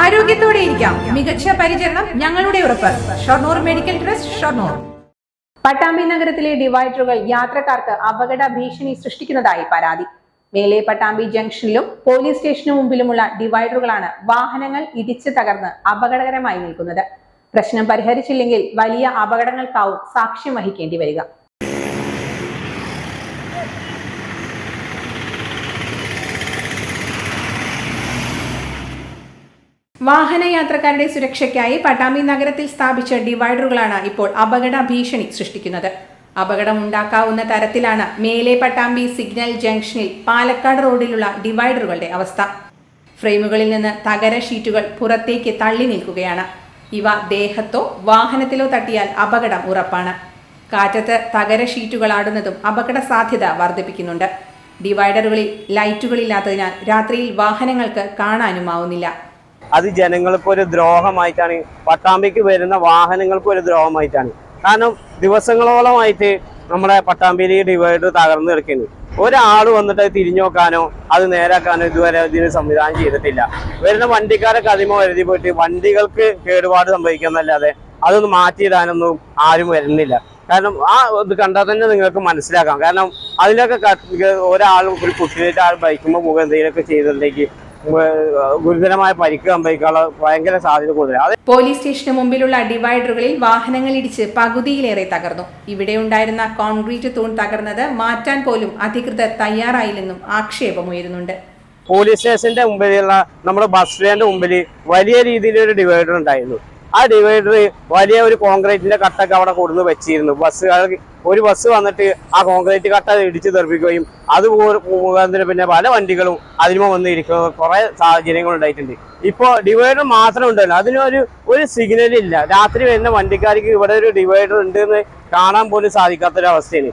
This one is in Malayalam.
ആരോഗ്യത്തോടെ ഇരിക്കാം. മികച്ച പരിചരണം ഞങ്ങളുടെ ഉറപ്പ്. Shoranur medical trust Shoranur. Pattambi നഗരത്തിലെ ഡിവൈഡറുകൾ യാത്രക്കാർക്ക് അപകട ഭീഷണി സൃഷ്ടിക്കുന്നതായി പരാതി. മേലെ പട്ടാമ്പി ജംഗ്ഷനിലും പോലീസ് സ്റ്റേഷനു മുമ്പിലുമുള്ള ഡിവൈഡറുകളാണ് വാഹനങ്ങൾ ഇടിച്ചു തകർന്ന് അപകടകരമായി നിൽക്കുന്നത്. പ്രശ്നം പരിഹരിച്ചില്ലെങ്കിൽ വലിയ അപകടങ്ങൾക്കാവും സാക്ഷ്യം വഹിക്കേണ്ടി വരിക. വാഹനയാത്രക്കാരുടെ സുരക്ഷയ്ക്കായി പട്ടാമ്പി നഗരത്തിൽ സ്ഥാപിച്ച ഡിവൈഡറുകളാണ് ഇപ്പോൾ അപകട ഭീഷണി സൃഷ്ടിക്കുന്നത്. അപകടമുണ്ടാക്കാവുന്ന തരത്തിലാണ് മേലെ പട്ടാമ്പി സിഗ്നൽ ജംഗ്ഷനിൽ പാലക്കാട് റോഡിലുള്ള ഡിവൈഡറുകളുടെ അവസ്ഥ. ഫ്രെയിമുകളിൽ നിന്ന് തകര ഷീറ്റുകൾ പുറത്തേക്ക് തള്ളി നിൽക്കുകയാണ്. ഇവ ദേഹത്തോ വാഹനത്തിലോ തട്ടിയാൽ അപകടം ഉറപ്പാണ്. കാറ്റത്ത് തകര ഷീറ്റുകൾ ആടുന്നതും അപകട സാധ്യത വർദ്ധിപ്പിക്കുന്നുണ്ട്. ഡിവൈഡറുകളിൽ ലൈറ്റുകളില്ലാത്തതിനാൽ രാത്രിയിൽ വാഹനങ്ങൾക്ക് കാണാനുമാവുന്നില്ല. അത് ജനങ്ങൾക്ക് ഒരു ദ്രോഹമായിട്ടാണ്. പട്ടാമ്പിക്ക് വരുന്ന വാഹനങ്ങൾക്ക് ഒരു ദ്രോഹമായിട്ടാണ്. കാരണം ദിവസങ്ങളോളമായിട്ട് നമ്മുടെ പട്ടാമ്പിയിൽ ഡിവൈഡർ തകർന്നു കിടക്കുന്നു ഒരാൾ വന്നിട്ട് തിരിഞ്ഞു നോക്കാനോ അത് നേരാക്കാനോ ഇതുവരെ ഇതിന് സംവിധാനം ചെയ്തിട്ടില്ല. വരുന്ന വണ്ടിക്കാരൊക്കെ അതിമ വരുതി പോയിട്ട് വണ്ടികൾക്ക് കേടുപാട് സംഭവിക്കുന്നല്ലാതെ അതൊന്ന് മാറ്റിയിടാനൊന്നും ആരും വരുന്നില്ല. കാരണം ആ ഇത് കണ്ടാൽ തന്നെ നിങ്ങൾക്ക് മനസ്സിലാക്കാം. കാരണം അതിലൊക്കെ ഒരാൾ ഒരു കുട്ടിയായിട്ട് ആൾ ബൈക്കുമ്പോൾ പോകുക എന്തെങ്കിലുമൊക്കെ ചെയ്തിട്ടുണ്ടെങ്കിൽ ഗുരുതരമായ പരിക്ക് സംഭവിക്കാനുള്ള ഭയങ്കര സാധ്യത കൂടുതലാണ്. പോലീസ് സ്റ്റേഷന് മുമ്പിലുള്ള ഡിവൈഡറുകളിൽ വാഹനങ്ങൾ ഇടിച്ച് പകുതിയിലേറെ തകർന്നു. ഇവിടെ ഉണ്ടായിരുന്ന കോൺക്രീറ്റ് തൂൺ തകർന്നത് മാറ്റാൻ പോലും അധികൃതർ തയ്യാറായില്ലെന്നും ആക്ഷേപമുയരുന്നുണ്ട്. പോലീസ് സ്റ്റേഷന്റെ മുമ്പിലുള്ള നമ്മുടെ ബസ് സ്റ്റാൻഡിന്റെ മുമ്പിൽ വലിയ രീതിയിലൊരു ഡിവൈഡർ ഉണ്ടായിരുന്നു. ആ ഡിവൈഡർ വലിയ ഒരു കോൺക്രീറ്റിന്റെ കട്ടൊക്കെ അവിടെ കൊടുന്ന് വെച്ചിരുന്നു. ബസ് ഒരു ബസ് വന്നിട്ട് ആ കോൺക്രീറ്റ് കട്ട ഇടിച്ചു തെറിപ്പിക്കുകയും അത് മുഖാന്തരം പിന്നെ പല വണ്ടികളും അതിനുമോ വന്ന് ഇരിക്കുന്ന കുറെ സാഹചര്യങ്ങൾ ഉണ്ടായിട്ടുണ്ട്. ഇപ്പോൾ ഡിവൈഡർ മാത്രം ഉണ്ടല്ലോ. അതിനൊരു ഒരു സിഗ്നൽ ഇല്ല. രാത്രി വരുന്ന വണ്ടിക്കാർക്ക് ഇവിടെ ഒരു ഡിവൈഡർ ഉണ്ട് എന്ന് കാണാൻ പോലും സാധിക്കാത്തൊരു അവസ്ഥയാണ്